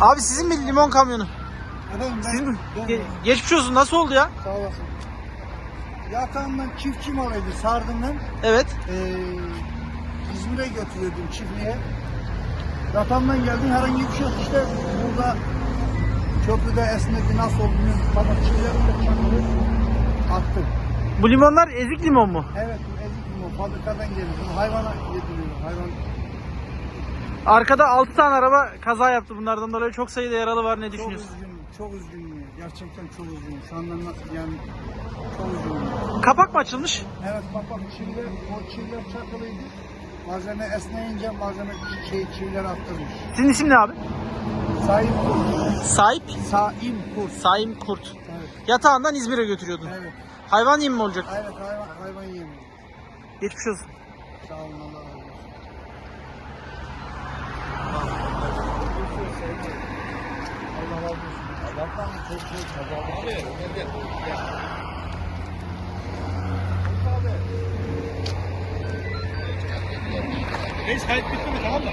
Abi sizin mi limon kamyonu? Efendim ben, Sizin mi? ben Ge- geçmiş olsun nasıl oldu ya? sağ olasın. Yatağımdan çiftçi malıydı sardımdan. Evet. Ee, İzmir'e götürüyordum çiftliğe. Yatağımdan geldim herhangi bir şey yok. İşte burada köprüde esnedi nasıl olduğunu bana çiğlerimle çakılı attım. Bu limonlar ezik limon mu? Evet bu ezik limon fabrikadan geliyor. Bunu hayvana yediriyor. Hayvan Arkada 6 tane araba kaza yaptı bunlardan dolayı çok sayıda yaralı var ne çok düşünüyorsun? üzgünüm. Çok üzgünüm. Gerçekten çok üzgünüm. Şu anda na- yani çok üzgünüm. Kapak mı açılmış? Evet kapak çiviler, o çiviler çakılıydı. Malzeme esneyince malzeme şey, çiviler attırmış. Sizin isim ne abi? Sahip kurt. Sahip Saim kurt. Saim Kurt. Evet. Yatağından İzmir'e götürüyordun. Evet. Hayvan yemi mi olacak? Evet hayvan, hayvan yemiyor. Geçmiş olsun. Sağ olun Allah razı olsun. Allah razı olsun. Allah'tan çok şey kazalı. Reis kayıt bitti mi tamam mı?